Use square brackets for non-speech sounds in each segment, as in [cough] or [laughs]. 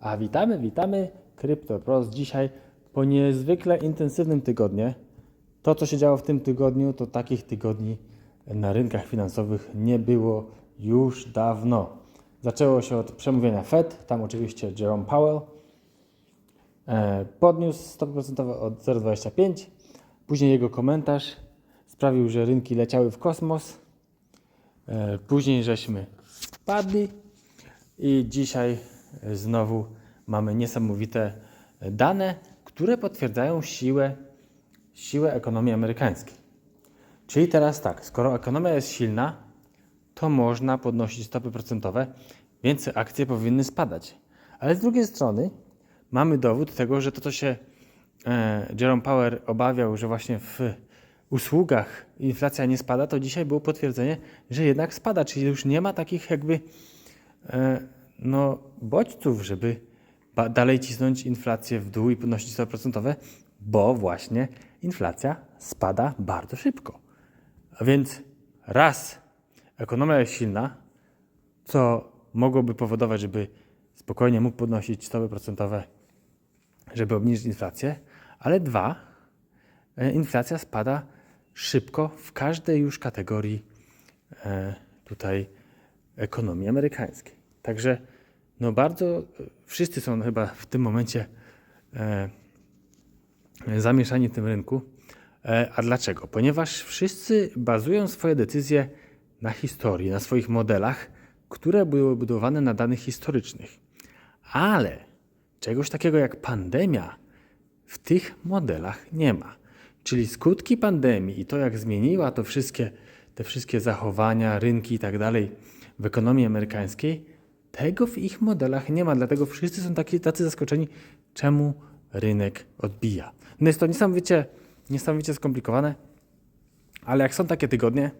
A witamy, witamy CryptoPros dzisiaj po niezwykle intensywnym tygodniu. To, co się działo w tym tygodniu, to takich tygodni na rynkach finansowych nie było już dawno. Zaczęło się od przemówienia Fed, tam oczywiście Jerome Powell e, podniósł stopy procentowe od 0,25. Później jego komentarz sprawił, że rynki leciały w kosmos. E, Później żeśmy spadli i dzisiaj znowu mamy niesamowite dane, które potwierdzają siłę, siłę ekonomii amerykańskiej. Czyli teraz tak, skoro ekonomia jest silna, to można podnosić stopy procentowe, więc akcje powinny spadać. Ale z drugiej strony mamy dowód tego, że to, co się e, Jerome Power obawiał, że właśnie w usługach inflacja nie spada, to dzisiaj było potwierdzenie, że jednak spada, czyli już nie ma takich jakby e, no, bodźców, żeby dalej cisnąć inflację w dół i podnosić stopy procentowe, bo właśnie inflacja spada bardzo szybko. A więc raz ekonomia jest silna, co mogłoby powodować, żeby spokojnie mógł podnosić stopy procentowe, żeby obniżyć inflację, ale dwa, e, inflacja spada szybko w każdej już kategorii e, tutaj ekonomii amerykańskiej. Także no bardzo e, wszyscy są chyba w tym momencie e, zamieszani w tym rynku. E, A dlaczego? Ponieważ wszyscy bazują swoje decyzje na historii, na swoich modelach, które były budowane na danych historycznych. Ale czegoś takiego jak pandemia w tych modelach nie ma. Czyli skutki pandemii i to, jak zmieniła to wszystkie, te wszystkie zachowania, rynki i tak dalej w ekonomii amerykańskiej, tego w ich modelach nie ma. Dlatego wszyscy są taki, tacy zaskoczeni, czemu rynek odbija. No jest to niesamowicie, niesamowicie skomplikowane, ale jak są takie tygodnie,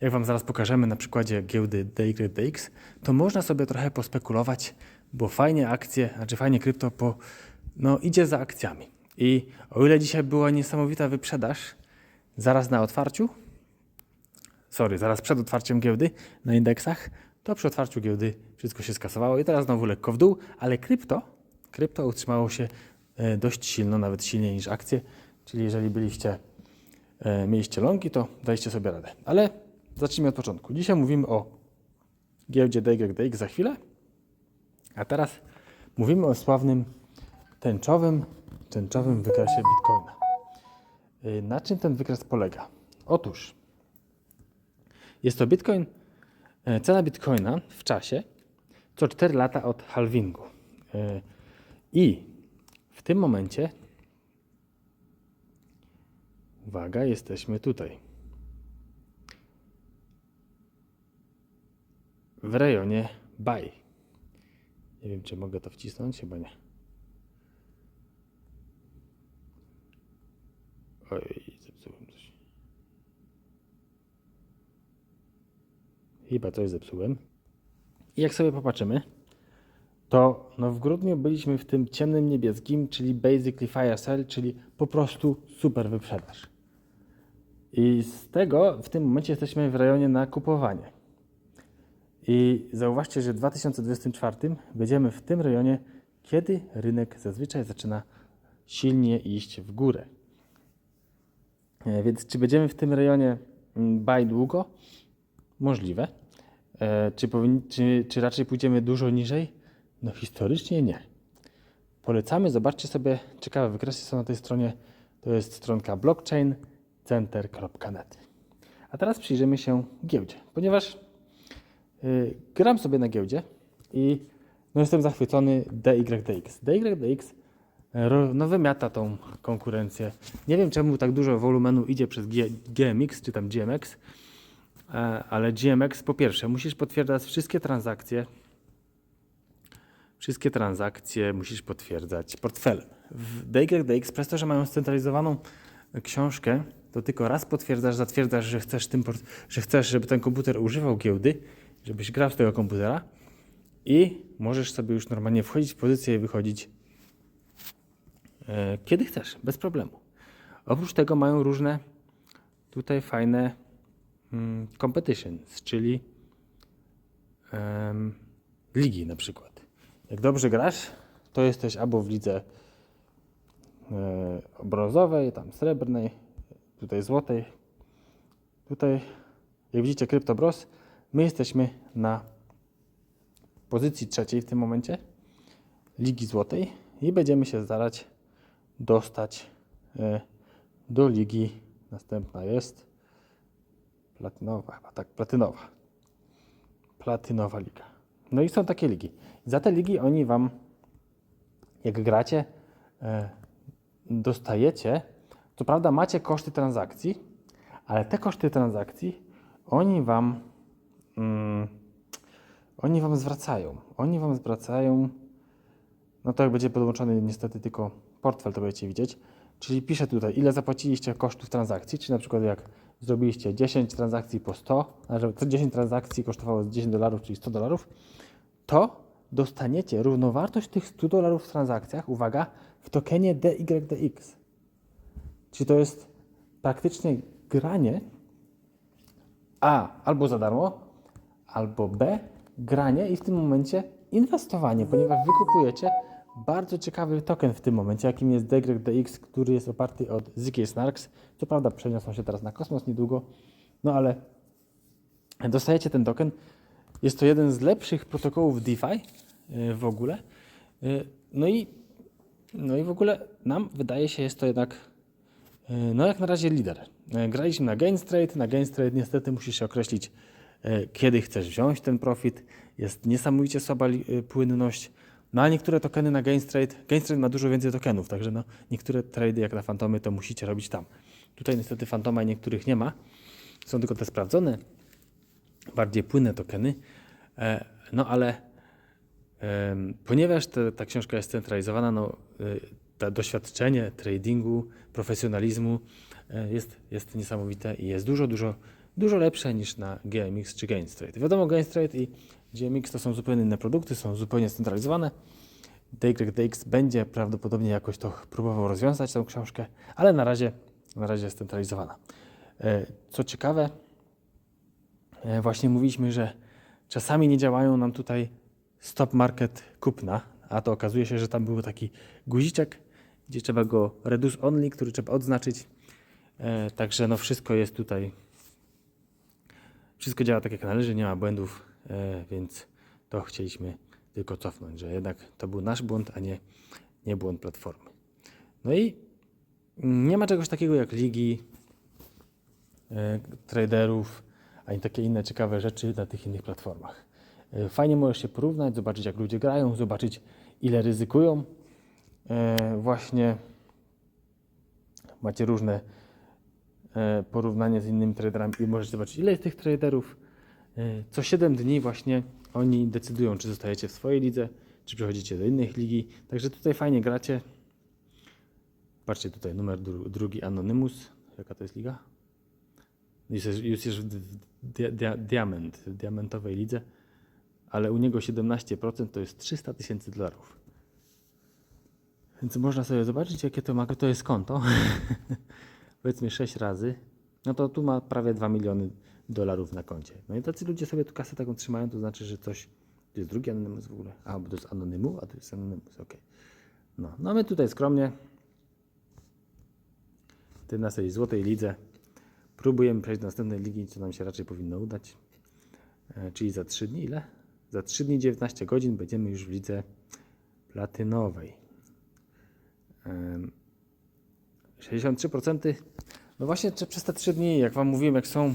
jak Wam zaraz pokażemy na przykładzie giełdy DYDX, to można sobie trochę pospekulować, bo fajnie akcje, znaczy fajnie krypto po, no, idzie za akcjami. I o ile dzisiaj była niesamowita wyprzedaż, zaraz na otwarciu, sorry, zaraz przed otwarciem giełdy na indeksach, to przy otwarciu giełdy wszystko się skasowało i teraz znowu lekko w dół, ale krypto, krypto utrzymało się e, dość silno, nawet silniej niż akcje, czyli jeżeli byliście, e, mieliście longi, to daliście sobie radę. Ale zacznijmy od początku. Dzisiaj mówimy o giełdzie DYDX za chwilę, a teraz mówimy o sławnym tęczowym, tęczowym wykresie Bitcoina. Y, Na czym ten wykres polega? Otóż jest to Bitcoin, e, cena Bitcoina w czasie co 4 lata od halvingu. E, I w tym momencie, uwaga, jesteśmy tutaj. W rejonie buy. Nie wiem, czy mogę to wcisnąć, chyba nie. Oj, zepsułem coś. Chyba coś zepsułem. I jak sobie popatrzymy, to no w grudniu byliśmy w tym ciemnym niebieskim, czyli basically fire sale, czyli po prostu super wyprzedaż. I z tego w tym momencie jesteśmy w rejonie na kupowanie. I zauważcie, że w 2024 będziemy w tym rejonie, kiedy rynek zazwyczaj zaczyna silnie iść w górę. E, Więc czy będziemy w tym rejonie mm, buy długo? Możliwe. E, Czy, powinni, czy, czy raczej pójdziemy dużo niżej? No historycznie nie. Polecamy, zobaczcie sobie, ciekawe wykresy są na tej stronie. To jest stronka blockchaincenter.net. A teraz przyjrzymy się giełdzie, ponieważ y, gram sobie na giełdzie i no jestem zachwycony DYDX. DYDX ro- no wymiata tą konkurencję. Nie wiem czemu tak dużo wolumenu idzie przez G- GMX czy tam GMX, e, ale GMX po pierwsze musisz potwierdzać wszystkie transakcje, wszystkie transakcje musisz potwierdzać portfelem. W DYDX przez to, że mają scentralizowaną książkę, to tylko raz potwierdzasz, zatwierdzasz, że chcesz, tym że chcesz, żeby ten komputer używał giełdy, żebyś grał z tego komputera i możesz sobie już normalnie wchodzić w pozycję i wychodzić e, kiedy chcesz, bez problemu. Oprócz tego mają różne tutaj fajne competitions, czyli em, ligi na przykład. Jak dobrze grasz, to jesteś albo w lidze e, brązowej, tam srebrnej, tutaj złotej. Tutaj, jak widzicie, CryptoBros, my jesteśmy na pozycji trzeciej w tym momencie, Ligi Złotej i będziemy się starać dostać e, do ligi. Następna jest platynowa, chyba tak, platynowa. Platynowa liga. No i są takie ligi. Za te ligi oni wam, jak gracie, e, dostajecie, co prawda macie koszty transakcji, ale te koszty transakcji oni wam, mm, oni wam zwracają. Oni wam zwracają, no to jak będzie podłączony niestety tylko portfel, to będziecie widzieć. Czyli piszę tutaj, ile zapłaciliście kosztów transakcji, czyli na przykład jak zrobiliście 10 transakcji po 100, a że co 10 transakcji kosztowało 10 dolarów, czyli 100 dolarów, to dostaniecie równowartość tych 100 dolarów w transakcjach, uwaga, w tokenie DYDX. Czyli to jest praktycznie granie A albo za darmo, albo B granie i w tym momencie inwestowanie, ponieważ wykupujecie bardzo ciekawy token w tym momencie, jakim jest DYDX, który jest oparty od ZK Snarks. Co prawda przeniosą się teraz na kosmos niedługo, no ale dostajecie ten token. Jest to jeden z lepszych protokołów DeFi y, w ogóle. Y, No i, no i w ogóle nam wydaje się, jest to jednak y, no jak na razie lider. Y, Graliśmy na Gains Trade. Na Gains Trade niestety musisz się określić, y, kiedy chcesz wziąć ten profit. Jest niesamowicie słaba y, płynność. No a niektóre tokeny na Gains Trade, Gains Trade ma dużo więcej tokenów, także no, niektóre trady jak na Fantomy to musicie robić tam. Tutaj niestety Fantoma niektórych nie ma. Są tylko te sprawdzone, bardziej płynne tokeny. E, No ale ponieważ te, ta książka jest centralizowana, no, y, to doświadczenie tradingu, profesjonalizmu jest, jest niesamowite i jest dużo, dużo, dużo lepsze niż na GMX czy Gains Trade. Wiadomo, Gains Trade i GMX to są zupełnie inne produkty, są zupełnie scentralizowane. DYDX będzie prawdopodobnie jakoś to próbował rozwiązać tą książkę, ale na razie, na razie jest centralizowana. E, Co ciekawe, e, właśnie mówiliśmy, że czasami nie działają nam tutaj stop market kupna, a to okazuje się, że tam był taki guziczek, gdzie trzeba go reduce only, który trzeba odznaczyć. E, Także no wszystko jest tutaj, wszystko działa tak jak należy, nie ma błędów, e, więc to chcieliśmy tylko cofnąć, że jednak to był nasz błąd, a nie, nie błąd platformy. No i nie ma czegoś takiego jak ligi e, traderów, ani takie inne ciekawe rzeczy na tych innych platformach. E, Fajnie możesz się porównać, zobaczyć jak ludzie grają, zobaczyć ile ryzykują. E, Właśnie macie różne porównanie z innymi traderami i możecie zobaczyć ile jest tych traderów. E, Co 7 dni właśnie oni decydują, czy zostajecie w swojej lidze, czy przechodzicie do innych ligi. Także tutaj fajnie gracie. Patrzcie tutaj, numer dru drugi Anonymous. Jaka to jest liga? Już jest, w dia, dia, diament, w diamentowej lidze, ale u niego 17% to jest 300 tysięcy dolarów. Więc można sobie zobaczyć, jakie to ma, to jest konto. [laughs] Powiedzmy 6 razy. No to tu ma prawie 2 miliony dolarów na koncie. No i tacy ludzie sobie tu kasę taką trzymają, to znaczy, że coś. To jest drugi anonymous w ogóle. A, bo to jest anonymu, a to jest anonymous, ok. No, no my tutaj skromnie w tej naszej złotej lidze próbujemy przejść do następnej ligi, co nam się raczej powinno udać. E, czyli za 3 dni ile? Za 3 dni 19 godzin będziemy już w lidze platynowej. Em, 63%. No właśnie przez te 3 dni, jak Wam mówiłem, jak są,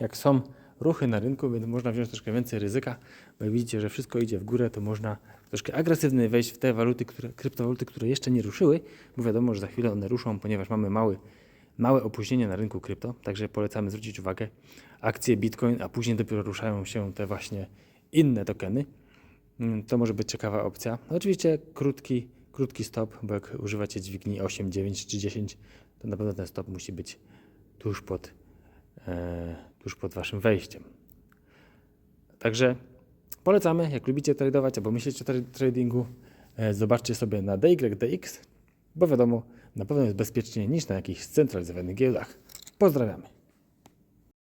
jak są ruchy na rynku, więc można wziąć troszkę więcej ryzyka, bo jak widzicie, że wszystko idzie w górę, to można troszkę agresywnie wejść w te waluty, które, kryptowaluty, które jeszcze nie ruszyły, bo wiadomo, że za chwilę one ruszą, ponieważ mamy mały, małe opóźnienie na rynku krypto, także polecamy zwrócić uwagę. Akcje Bitcoin, a później dopiero ruszają się te właśnie inne tokeny. To może być ciekawa opcja. No oczywiście krótki, krótki stop, bo jak używacie dźwigni 8, 9 czy 10, to na pewno ten stop musi być tuż pod, e, tuż pod waszym wejściem. Także polecamy, jak lubicie tradować albo myślicie o tra- tradingu, e, zobaczcie sobie na DYDX, bo wiadomo, na pewno jest bezpieczniej niż na jakichś scentralizowanych giełdach. Pozdrawiamy.